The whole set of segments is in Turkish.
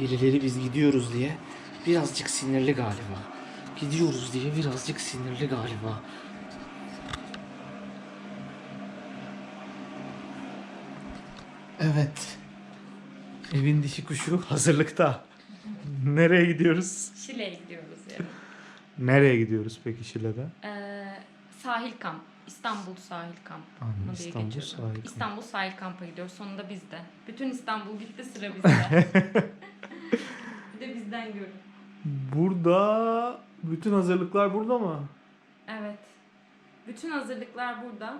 Birileri biz gidiyoruz diye birazcık sinirli galiba. Gidiyoruz diye birazcık sinirli galiba. Evet. Evin dişi kuşu hazırlıkta. Nereye gidiyoruz? Şile'ye gidiyoruz yani. Nereye gidiyoruz peki Şile'de? Ee, sahil kamp. İstanbul sahil kamp. Anladım, diye İstanbul geçiyordu. sahil kamp. İstanbul sahil kampa gidiyoruz. Sonunda bizde. Bütün İstanbul gitti sıra bizde. Bizden görün. Burada bütün hazırlıklar burada mı? Evet. Bütün hazırlıklar burada.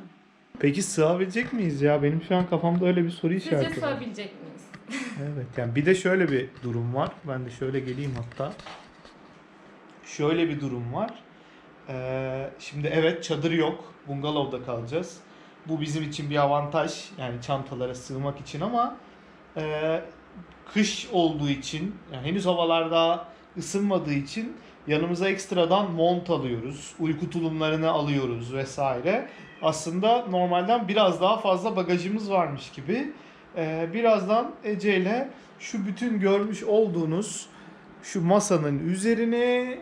Peki sığabilecek miyiz ya? Benim şu an kafamda öyle bir soru Sizce işareti var. sığabilecek miyiz? Evet yani bir de şöyle bir durum var. Ben de şöyle geleyim hatta. Şöyle bir durum var. Ee, şimdi evet çadır yok. Bungalovda kalacağız. Bu bizim için bir avantaj. Yani çantalara sığmak için ama e, kış olduğu için yani henüz havalar daha ısınmadığı için yanımıza ekstradan mont alıyoruz. Uyku tulumlarını alıyoruz vesaire. Aslında normalden biraz daha fazla bagajımız varmış gibi. Ee, birazdan Ece ile şu bütün görmüş olduğunuz şu masanın üzerine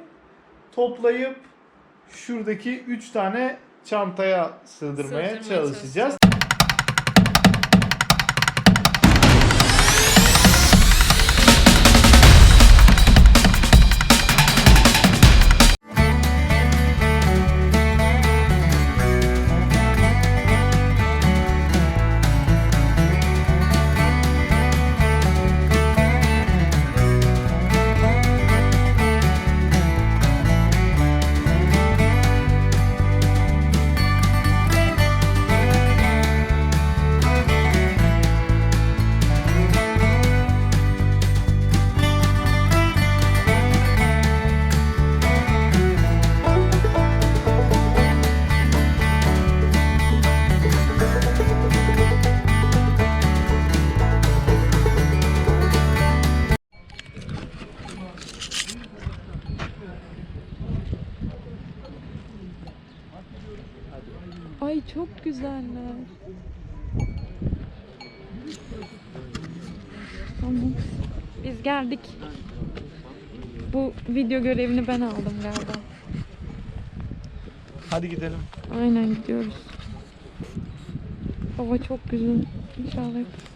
toplayıp şuradaki 3 tane çantaya sığdırmaya Sığdırmaya çalışacağız. Video görevini ben aldım galiba. Hadi gidelim. Aynen gidiyoruz. Hava çok güzel. İnşallah yakışır.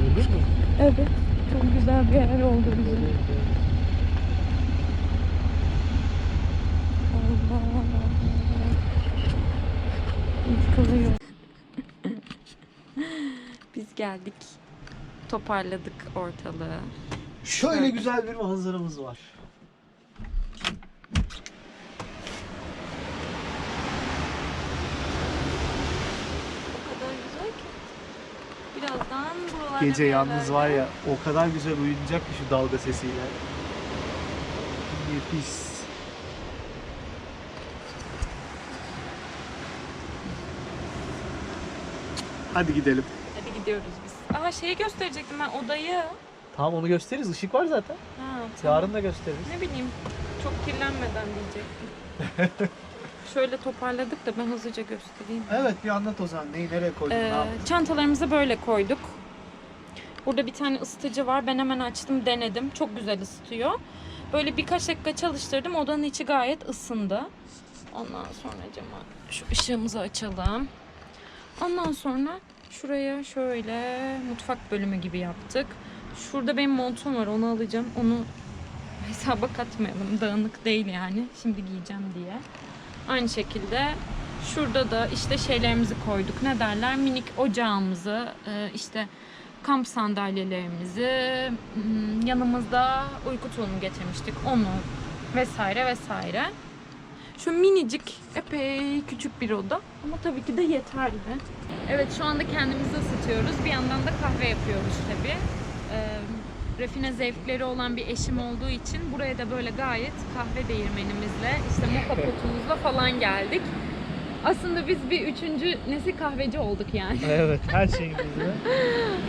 Öyle mi? Evet. Çok güzel bir yer oldu bize. Allah. Yıkılıyor. Biz geldik. Toparladık ortalığı. Şöyle güzel bir manzaramız var. O kadar güzel ki. Birazdan buralarda Gece yalnız var ya o kadar güzel uyuyacak ki şu dalga sesiyle. Nefis. Hadi gidelim. Hadi gidiyoruz biz. Aa şeyi gösterecektim ben odayı. Tamam onu gösteririz. Işık var zaten. Ha, tamam. Yarın da gösteririz. Ne bileyim çok kirlenmeden diyecektim. Şöyle toparladık da ben hızlıca göstereyim. Evet bir anlat o zaman. Neyi nereye koydun? Ee, çantalarımızı böyle koyduk. Burada bir tane ısıtıcı var. Ben hemen açtım denedim. Çok güzel ısıtıyor. Böyle birkaç dakika çalıştırdım. Odanın içi gayet ısındı. Ondan sonra cama şu ışığımızı açalım. Ondan sonra şuraya şöyle mutfak bölümü gibi yaptık. Şurada benim montum var. Onu alacağım. Onu hesaba katmayalım. Dağınık değil yani. Şimdi giyeceğim diye. Aynı şekilde şurada da işte şeylerimizi koyduk. Ne derler? Minik ocağımızı, e, işte kamp sandalyelerimizi, hmm, yanımızda uyku tulumu getirmiştik. Onu vesaire vesaire. Şu minicik, epey küçük bir oda ama tabii ki de yeterli. Evet şu anda kendimizi ısıtıyoruz. Bir yandan da kahve yapıyoruz tabii. Rafine zevkleri olan bir eşim olduğu için buraya da böyle gayet kahve değirmenimizle, işte moka potumuzla falan geldik. Aslında biz bir üçüncü nesil kahveci olduk yani. Evet her şeyin güzel.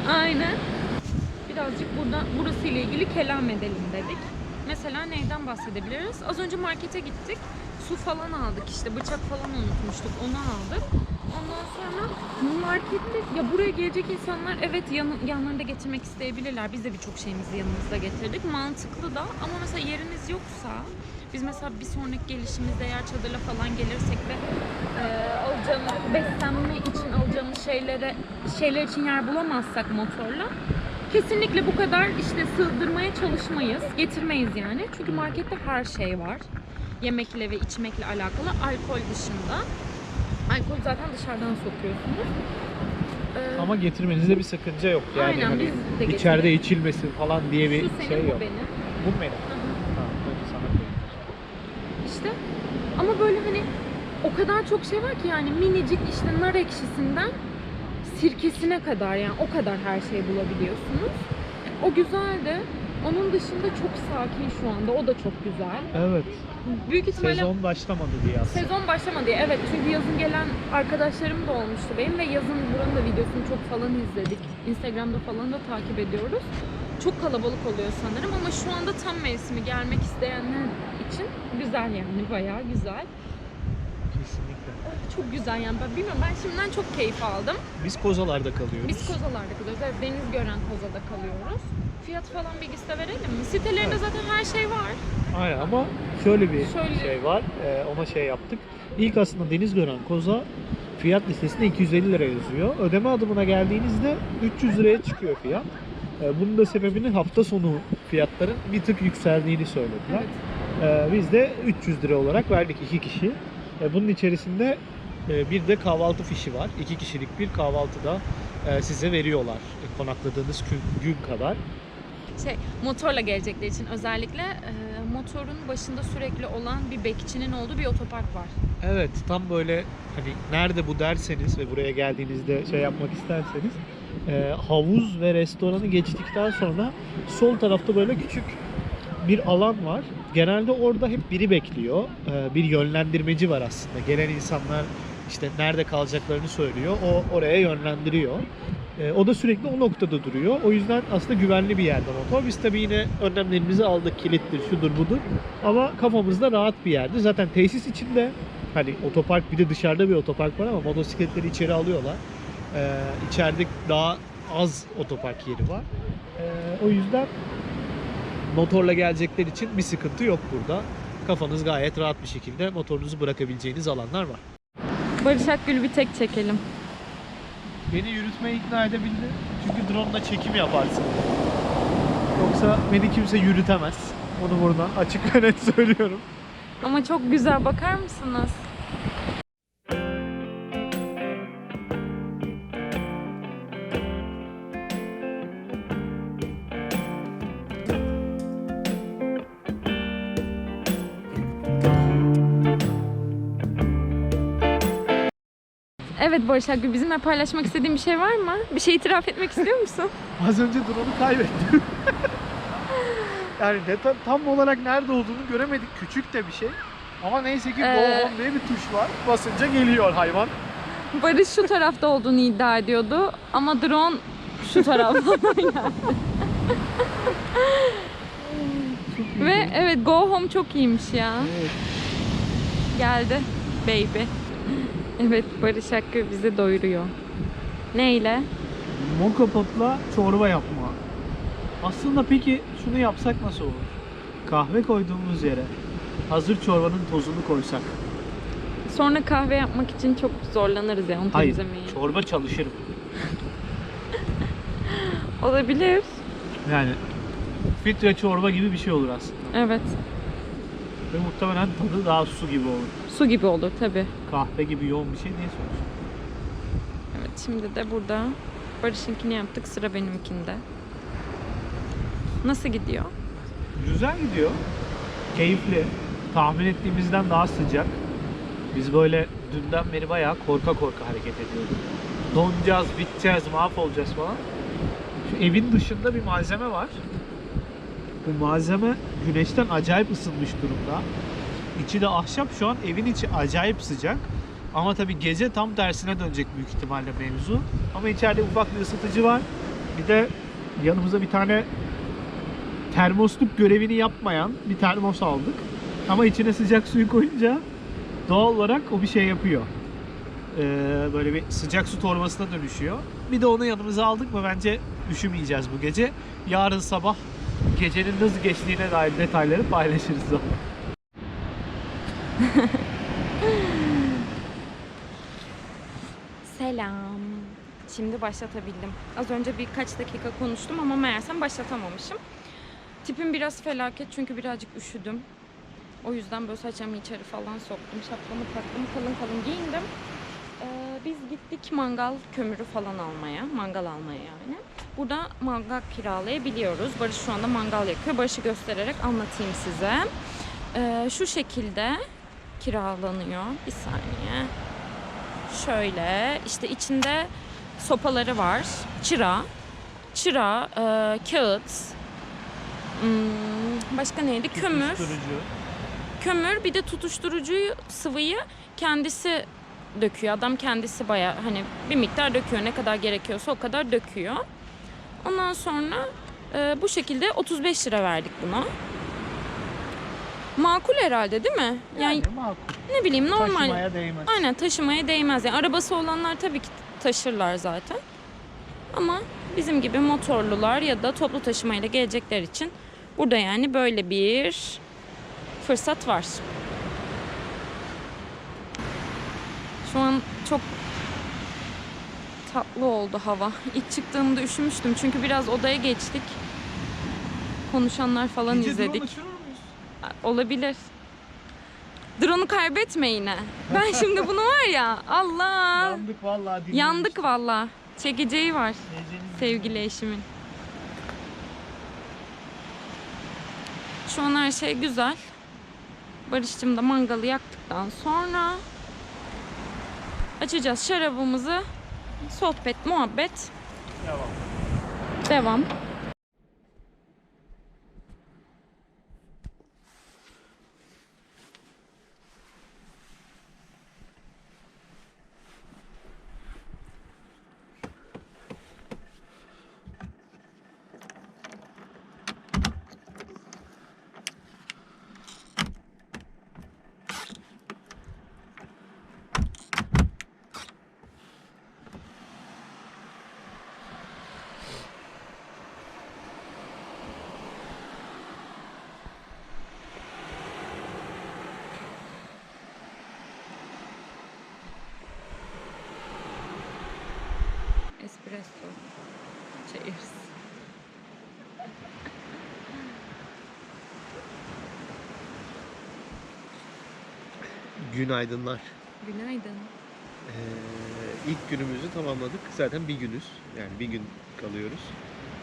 Aynen. Birazcık burada burası ile ilgili kelam edelim dedik. Mesela neyden bahsedebiliriz? Az önce markete gittik. Su falan aldık işte bıçak falan unutmuştuk onu aldık. Ondan sonra markette ya buraya gelecek insanlar evet yan, yanlarında getirmek isteyebilirler. Biz de birçok şeyimizi yanımızda getirdik. Mantıklı da ama mesela yeriniz yoksa biz mesela bir sonraki gelişimizde eğer çadırla falan gelirsek ve e, alacağımız beslenme için alacağımız şeylere şeyler için yer bulamazsak motorla kesinlikle bu kadar işte sığdırmaya çalışmayız. Getirmeyiz yani. Çünkü markette her şey var. Yemekle ve içmekle alakalı alkol dışında. Alkol zaten dışarıdan sokuyorsunuz. Ee, Ama getirmenizde bir sakınca yok. Yani Aynen, hani biz de içeride getirdik. içilmesin falan diye bir şu senin şey bu yok. benim. Bu benim. Hı hı. Tamam, sana koyayım. İşte ama böyle hani o kadar çok şey var ki yani minicik işte nar ekşisinden sirkesine kadar yani o kadar her şeyi bulabiliyorsunuz. O güzel de onun dışında çok sakin şu anda. O da çok güzel. Evet. Büyük ihtimalle Sezon başlamadı diye aslında. Sezon başlamadı ya. Evet çünkü yazın gelen arkadaşlarım da olmuştu benim ve yazın buranın da videosunu çok falan izledik. Instagram'da falan da takip ediyoruz. Çok kalabalık oluyor sanırım ama şu anda tam mevsimi gelmek isteyenler için güzel yani bayağı güzel. Kesinlikle. Çok güzel yani ben bilmiyorum ben şimdiden çok keyif aldım. Biz kozalarda kalıyoruz. Biz kozalarda kalıyoruz. Evet, deniz gören kozada kalıyoruz. Fiyat falan bilgisi de verelim mi? Sitelerinde zaten her şey var. Aynen ama şöyle bir Şöyle- şey var. Ee, ona şey yaptık. İlk aslında deniz gören koza fiyat listesinde 250 lira yazıyor. Ödeme adımına geldiğinizde 300 liraya çıkıyor fiyat. Ee, bunun da sebebini hafta sonu fiyatların bir tık yükseldiğini söylediler. Evet. Ee, biz de 300 lira olarak verdik iki kişi. Ee, bunun içerisinde e, bir de kahvaltı fişi var. İki kişilik bir kahvaltıda e, size veriyorlar e, konakladığınız gün, kadar. Şey motorla gelecekler için özellikle e, motorun başında sürekli olan bir bekçinin olduğu bir otopark var. Evet tam böyle hani nerede bu derseniz ve buraya geldiğinizde şey yapmak isterseniz e, havuz ve restoranı geçtikten sonra sol tarafta böyle küçük bir alan var. Genelde orada hep biri bekliyor. E, bir yönlendirmeci var aslında. Gelen insanlar işte nerede kalacaklarını söylüyor. O oraya yönlendiriyor. E, o da sürekli o noktada duruyor. O yüzden aslında güvenli bir yerde motor. Biz tabii yine önlemlerimizi aldık. Kilittir, şudur budur. Ama kafamızda rahat bir yerde. Zaten tesis içinde hani otopark bir de dışarıda bir otopark var ama motosikletleri içeri alıyorlar. Ee, içeride daha az otopark yeri var. Ee, o yüzden motorla gelecekler için bir sıkıntı yok burada. Kafanız gayet rahat bir şekilde motorunuzu bırakabileceğiniz alanlar var. Barış Akgül bir tek çekelim. Beni yürütmeye ikna edebildi. Çünkü drone ile çekim yaparsın. Yoksa beni kimse yürütemez. Onu buradan açık ve net söylüyorum. Ama çok güzel bakar mısınız? Evet Barış Akgül bizimle paylaşmak istediğin bir şey var mı? Bir şey itiraf etmek istiyor musun? Az önce drone'u kaybettim. yani ne, tam, tam olarak nerede olduğunu göremedik. Küçük de bir şey. Ama neyse ki Ee, Go Home diye bir tuş var. Basınca geliyor hayvan. Barış şu tarafta olduğunu iddia ediyordu ama drone şu tarafta. Ve evet Go Home çok iyiymiş ya. Evet. Geldi baby. Evet Barış Hakkı bizi doyuruyor. Neyle? Mokapotla çorba yapma. Aslında peki şunu yapsak nasıl olur? Kahve koyduğumuz yere hazır çorbanın tozunu koysak. Sonra kahve yapmak için çok zorlanırız ya onu Hayır, temizlemeye. çorba çalışırım. Olabilir. Yani filtre çorba gibi bir şey olur aslında. Evet. Ve muhtemelen tadı daha su gibi olur. Su gibi olur tabi. Kahve gibi yoğun bir şey değil sonuçta. Evet şimdi de burada Barış'ınkini yaptık sıra benimkinde. Nasıl gidiyor? Güzel gidiyor. Keyifli. Tahmin ettiğimizden daha sıcak. Biz böyle dünden beri bayağı korka korka hareket ediyorduk. Donacağız, biteceğiz, mahvolacağız falan. Şu evin dışında bir malzeme var. Bu malzeme güneşten acayip ısınmış durumda. İçi de ahşap şu an evin içi acayip sıcak. Ama tabii gece tam tersine dönecek büyük ihtimalle mevzu. Ama içeride ufak bir ısıtıcı var. Bir de yanımıza bir tane termosluk görevini yapmayan bir termos aldık. Ama içine sıcak suyu koyunca doğal olarak o bir şey yapıyor. e, böyle bir sıcak su torbasına dönüşüyor. Bir de onu yanımıza aldık mı bence üşümeyeceğiz bu gece. Yarın sabah gecenin nasıl geçtiğine dair detayları paylaşırız. Selam. Şimdi başlatabildim. Az önce birkaç dakika konuştum ama meğersem başlatamamışım. Tipim biraz felaket çünkü birazcık üşüdüm. O yüzden böyle saçımı içeri falan soktum. Şapkamı taktım. Kalın kalın giyindim. Ee, biz gittik mangal kömürü falan almaya. Mangal almaya yani. Burada mangal kiralayabiliyoruz. Barış şu anda mangal yakıyor. Barış'ı göstererek anlatayım size. Ee, şu şekilde kiralanıyor. Bir saniye. Şöyle işte içinde sopaları var. Çıra, çıra, e, kağıt, hmm, başka neydi? Kömür. Kömür bir de tutuşturucuyu sıvıyı kendisi döküyor. Adam kendisi baya hani bir miktar döküyor. Ne kadar gerekiyorsa o kadar döküyor. Ondan sonra e, bu şekilde 35 lira verdik buna. Makul herhalde değil mi? Yani, Yani makul. ne bileyim normal. Taşımaya değmez. Aynen taşımaya değmez. Yani arabası olanlar tabii ki taşırlar zaten. Ama bizim gibi motorlular ya da toplu taşımayla gelecekler için burada yani böyle bir fırsat var. Şu an çok tatlı oldu hava. İlk çıktığımda üşümüştüm çünkü biraz odaya geçtik. Konuşanlar falan Gece izledik. Olabilir. Drone'u kaybetme yine. Ben şimdi bunu var ya Allah. Yandık vallahi. dinlemiş. Yandık valla. Çekeceği var Gecenin- sevgili eşimin. Şu an her şey güzel. Barış'cığım da mangalı yaktıktan sonra açacağız şarabımızı. Sohbet, muhabbet Devam. devam. Espresso. Cheers. Günaydınlar. Günaydın. Ee, ilk günümüzü tamamladık. Zaten bir günüz. Yani bir gün kalıyoruz.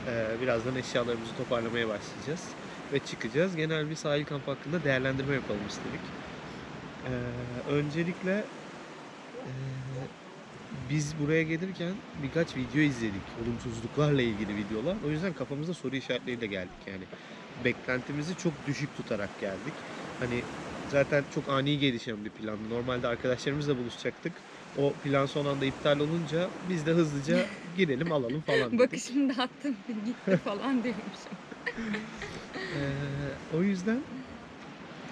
Ee, birazdan eşyalarımızı toparlamaya başlayacağız. Ve çıkacağız. Genel bir sahil kamp hakkında değerlendirme yapalım istedik. Ee, öncelikle biz buraya gelirken birkaç video izledik. Olumsuzluklarla ilgili videolar. O yüzden kafamızda soru işaretleriyle geldik yani. Beklentimizi çok düşük tutarak geldik. Hani zaten çok ani gelişen bir plandı. Normalde arkadaşlarımızla buluşacaktık. O plan son anda iptal olunca biz de hızlıca girelim alalım falan dedik. Bakışımı dağıttım gitti falan diyormuşum. Ee, o yüzden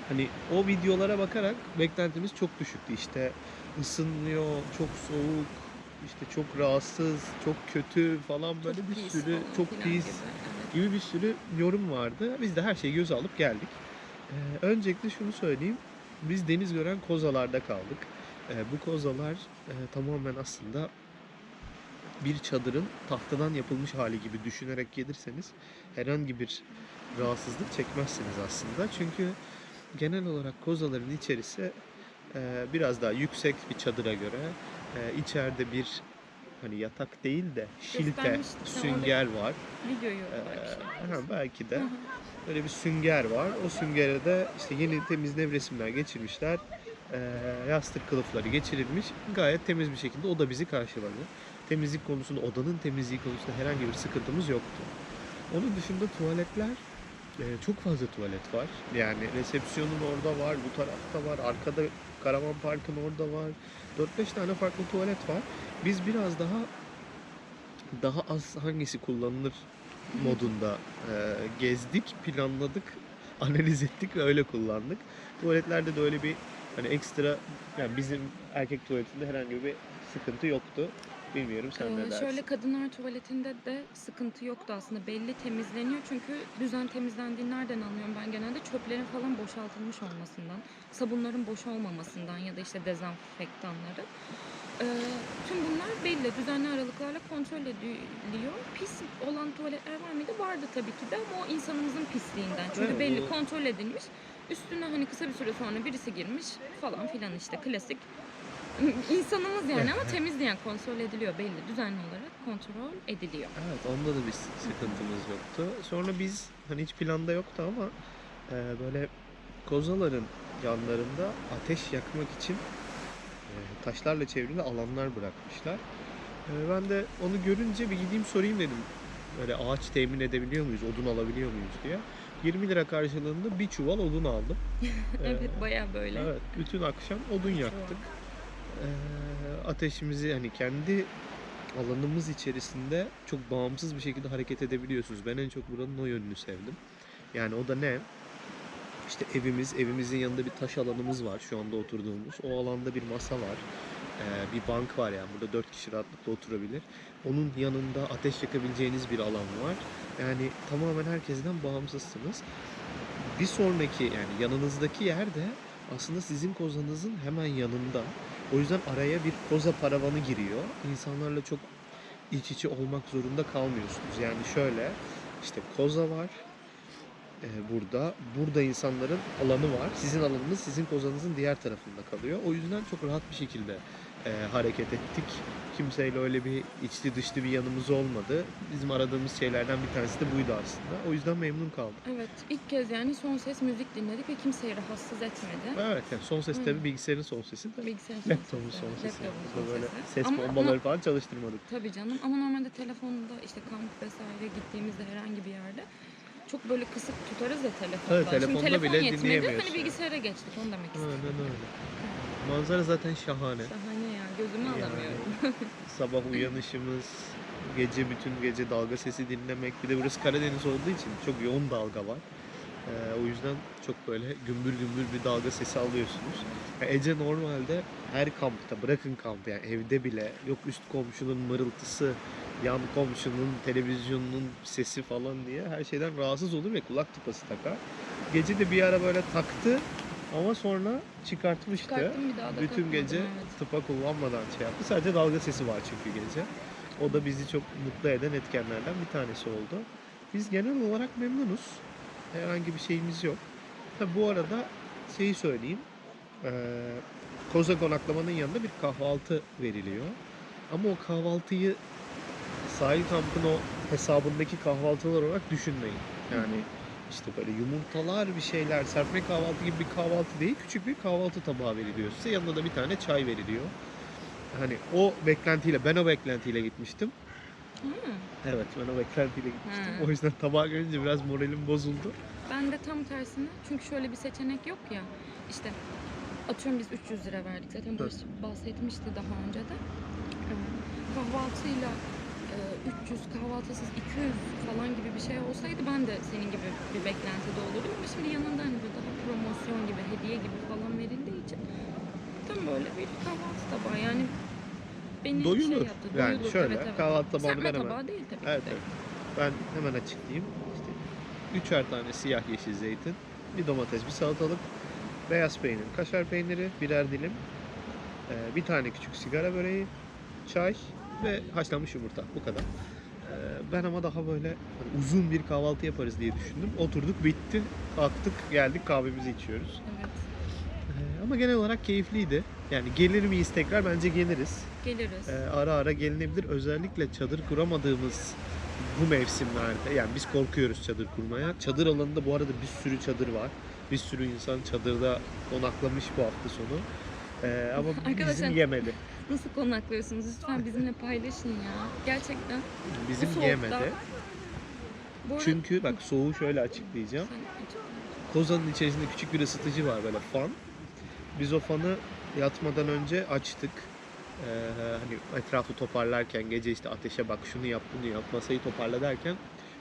hani o videolara bakarak beklentimiz çok düşüktü. İşte ısınmıyor, çok soğuk, işte çok rahatsız, çok kötü falan böyle bir sürü falan çok pis gibi, gibi bir sürü yorum vardı. Biz de her şeyi göze alıp geldik. Ee, öncelikle şunu söyleyeyim. Biz deniz gören kozalarda kaldık. Ee, bu kozalar e, tamamen aslında bir çadırın tahtadan yapılmış hali gibi düşünerek gelirseniz herhangi bir rahatsızlık çekmezsiniz aslında. Çünkü genel olarak kozaların içerisi e, biraz daha yüksek bir çadıra göre e, içeride bir hani yatak değil de şilte, sünger var. Videoyu Ee, ha, belki de böyle bir sünger var. O süngere de işte yeni temiz nevresimler geçirmişler. Ee, yastık kılıfları geçirilmiş. Gayet temiz bir şekilde o da bizi karşıladı. Temizlik konusunda, odanın temizliği konusunda herhangi bir sıkıntımız yoktu. Onun dışında tuvaletler e, çok fazla tuvalet var. Yani resepsiyonun orada var, bu tarafta var, arkada karavan parkın orada var. 4-5 tane farklı tuvalet var. Biz biraz daha daha az hangisi kullanılır modunda e, gezdik, planladık, analiz ettik ve öyle kullandık. Tuvaletlerde de öyle bir Hani ekstra yani bizim erkek tuvaletinde herhangi bir sıkıntı yoktu. Bilmiyorum sen ne Ee, dersin? şöyle kadınlar tuvaletinde de sıkıntı yoktu aslında. Belli temizleniyor çünkü düzen temizlendiğini nereden anlıyorum ben genelde çöplerin falan boşaltılmış olmasından, sabunların boş olmamasından ya da işte dezenfektanları. Ee, tüm bunlar belli düzenli aralıklarla kontrol ediliyor. Pis olan tuvaletler var mıydı? Vardı tabii ki de ama o insanımızın pisliğinden. Çünkü Evet, belli o- kontrol edilmiş. Üstüne hani kısa bir süre sonra birisi girmiş falan filan işte klasik insanımız yani ama temiz diyen kontrol ediliyor belli düzenli olarak kontrol ediliyor. Evet onda da bir sıkıntımız yoktu. Sonra biz hani hiç planda yoktu ama e, böyle kozaların yanlarında ateş yakmak için e, taşlarla çevrili alanlar bırakmışlar. E, ben de onu görünce bir gideyim sorayım dedim. Böyle ağaç temin edebiliyor muyuz, odun alabiliyor muyuz diye. 20 lira karşılığında bir çuval odun aldım. E, Evet baya böyle. Evet, bütün akşam odun yaktık. Ee, ateşimizi hani kendi alanımız içerisinde çok bağımsız bir şekilde hareket edebiliyorsunuz. Ben en çok buranın o yönünü sevdim. Yani o da ne? İşte evimiz, evimizin yanında bir taş alanımız var şu anda oturduğumuz. O alanda bir masa var. Ee, bir bank var yani burada dört kişi rahatlıkla oturabilir. Onun yanında ateş yakabileceğiniz bir alan var. Yani tamamen herkesten bağımsızsınız. Bir sonraki yani yanınızdaki yer de aslında sizin kozanızın hemen yanında. O yüzden araya bir koza paravanı giriyor. İnsanlarla çok iç içe olmak zorunda kalmıyorsunuz. Yani şöyle işte koza var burada. Burada insanların alanı var. Sizin alanınız sizin kozanızın diğer tarafında kalıyor. O yüzden çok rahat bir şekilde e, hareket ettik. Kimseyle öyle bir içli dışlı bir yanımız olmadı. Bizim aradığımız şeylerden bir tanesi de buydu aslında. O yüzden memnun kaldım. Evet ilk kez yani son ses müzik dinledik ve kimseyi rahatsız etmedi. Evet yani son ses tabii bilgisayarın son sesi de Bilgisayar son laptopun sesi, son evet, sesi. laptopun Burada son böyle sesi. ses Ama- bombaları ama- falan çalıştırmadık. Tabii canım ama normalde telefonda işte kamp vesaire gittiğimizde herhangi bir yerde çok böyle kısık tutarız ya telefonda. Evet, telefonda Şimdi telefon bile yetmedi dinleyemiyorsun. hani bilgisayara geçtik onu demek istedim. Aynen öyle. Manzara zaten şahane. Şahane ya gözümü Yani. alamıyorum. Sabah uyanışımız, gece bütün gece dalga sesi dinlemek. Bir de burası Karadeniz olduğu için çok yoğun dalga var. Ee, o yüzden çok böyle gümbür gümbür bir dalga sesi alıyorsunuz. Ya Ece normalde her kampta, bırakın kampı yani evde bile yok üst komşunun mırıltısı, yan komşunun televizyonunun sesi falan diye her şeyden rahatsız olur ve kulak tıpası takar. Gece de bir ara böyle taktı ama sonra çıkartmıştı. Çıkarttım bir daha da Bütün gece evet. tıpa kullanmadan şey yaptı. Sadece dalga sesi var çünkü gece. O da bizi çok mutlu eden etkenlerden bir tanesi oldu. Biz genel olarak memnunuz. Herhangi bir şeyimiz yok. Tabi bu arada şeyi söyleyeyim. Ee, Koza konaklamanın yanında bir kahvaltı veriliyor. Ama o kahvaltıyı sahil kampın o hesabındaki kahvaltılar olarak düşünmeyin. Yani işte böyle yumurtalar bir şeyler, serpme kahvaltı gibi bir kahvaltı değil. Küçük bir kahvaltı tabağı veriliyor size. Yanında da bir tane çay veriliyor. Hani o beklentiyle, ben o beklentiyle gitmiştim. Hı. Evet ben o beklentiyle gitmiştim. Hı. O yüzden tabağı görünce biraz moralim bozuldu. Ben de tam tersine çünkü şöyle bir seçenek yok ya işte atıyorum biz 300 lira verdik zaten Barış bahsetmişti daha önce de kahvaltıyla 300 kahvaltısız 200 falan gibi bir şey olsaydı ben de senin gibi bir beklentide olurdum ama şimdi yanında hani bu daha promosyon gibi hediye gibi falan verildiği için tam böyle bir kahvaltı tabağı yani beni Doyulur. şey yaptı Yani doyulur şöyle, evet, evet. kahvaltı tabağını ben hemen- tabağı değil tabii Evet, ki de. evet. Ben hemen açıklayayım. İşte üçer tane siyah yeşil zeytin, bir domates, bir salatalık, beyaz peynir, kaşar peyniri, birer dilim, ee, bir tane küçük sigara böreği, çay ve haşlanmış yumurta. Bu kadar. Ee, ben ama daha böyle hani uzun bir kahvaltı yaparız diye düşündüm. Oturduk, bitti, kalktık, geldik kahvemizi içiyoruz. Evet Ee, ama genel olarak keyifliydi. Yani gelir miyiz tekrar? Bence geliriz. geliriz. Ee, ara ara gelinebilir. Özellikle çadır kuramadığımız bu mevsimlerde yani biz korkuyoruz çadır kurmaya. Çadır alanında bu arada bir sürü çadır var. Bir sürü insan çadırda konaklamış bu hafta sonu. Ee, ama Arkadaşlar- bizim yemedi. Nasıl konaklıyorsunuz? Lütfen bizimle paylaşın ya. Gerçekten. Bizim yemedi. Bu Çünkü bak soğuğu şöyle açıklayacağım. Kozanın içerisinde küçük bir ısıtıcı var böyle fan. Biz o fanı yatmadan önce açtık. Ee, hani etrafı toparlarken gece işte ateşe bak şunu yap bunu yap masayı toparla derken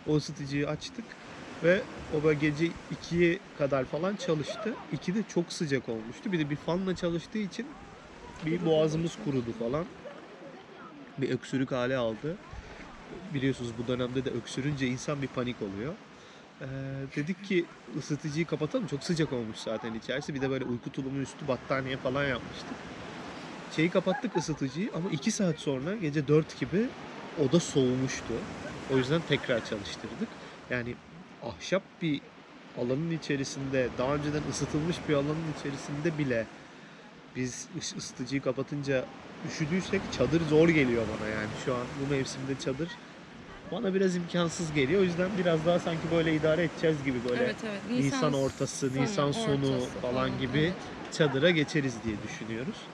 o ısıtıcıyı açtık. Ve o böyle gece 2'ye kadar falan çalıştı. 2'de çok sıcak olmuştu. Bir de bir fanla çalıştığı için bir boğazımız kurudu falan. Bir öksürük hali aldı. Biliyorsunuz bu dönemde de öksürünce insan bir panik oluyor. Ee, dedik ki ısıtıcıyı kapatalım. Çok sıcak olmuş zaten içerisi. Bir de böyle uyku tulumu üstü battaniye falan yapmıştık. Şeyi kapattık ısıtıcıyı ama 2 saat sonra gece 4 gibi oda soğumuştu. O yüzden tekrar çalıştırdık. Yani ahşap bir alanın içerisinde, daha önceden ısıtılmış bir alanın içerisinde bile biz ıs- ısıtıcıyı kapatınca üşüdüysek çadır zor geliyor bana yani. Şu an bu mevsimde çadır bana biraz imkansız geliyor. O yüzden biraz daha sanki böyle idare edeceğiz gibi böyle Evet evet. Nisan, ortası, sonu, Nisan sonu ortası falan gibi evet. çadıra geçeriz diye düşünüyoruz.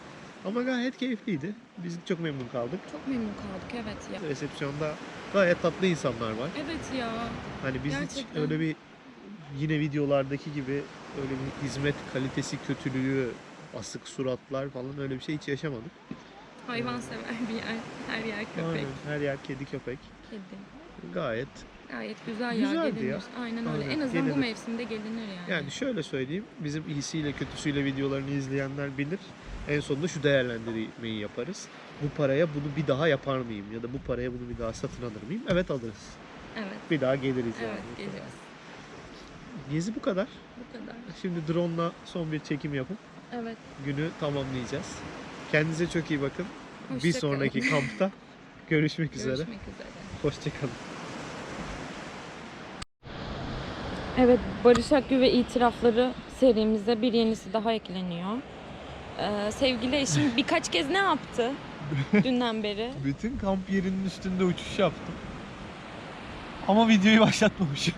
Ama gayet keyifliydi. Biz çok memnun kaldık. Çok memnun kaldık evet ya. Resepsiyonda gayet tatlı insanlar var. Evet ya. Hani biz hiç Gerçekten. öyle bir yine videolardaki gibi öyle bir hizmet kalitesi kötülüğü, asık suratlar falan öyle bir şey hiç yaşamadık. Hayvansever bir yer. Her yer köpek, Aynen. Her yer kedi köpek. kedi. Gayet. Gayet güzel ya Güzeldi gelinir. ya. Aynen öyle. Aynen, En azından bu gelinir. mevsimde gelinir yani. Yani şöyle söyleyeyim. Bizim iyisiyle kötüsüyle videolarını izleyenler bilir. En sonunda şu değerlendirmeyi yaparız. Bu paraya bunu bir daha yapar mıyım? Ya da bu paraya bunu bir daha satın alır mıyım? Evet alırız. Evet. Bir daha geliriz yani. Evet geliriz. Gezi bu kadar. Bu kadar. Şimdi drone'la son bir çekim yapıp Evet. günü tamamlayacağız. Kendinize çok iyi bakın. bir Hoşça kalın. sonraki kampta görüşmek üzere. Görüşmek üzere. Hoşçakalın. Evet, Barış Akgül ve itirafları serimize bir yenisi daha ekleniyor. Ee, sevgili eşim birkaç kez ne yaptı dünden beri? Bütün kamp yerinin üstünde uçuş yaptım. Ama videoyu başlatmamışım.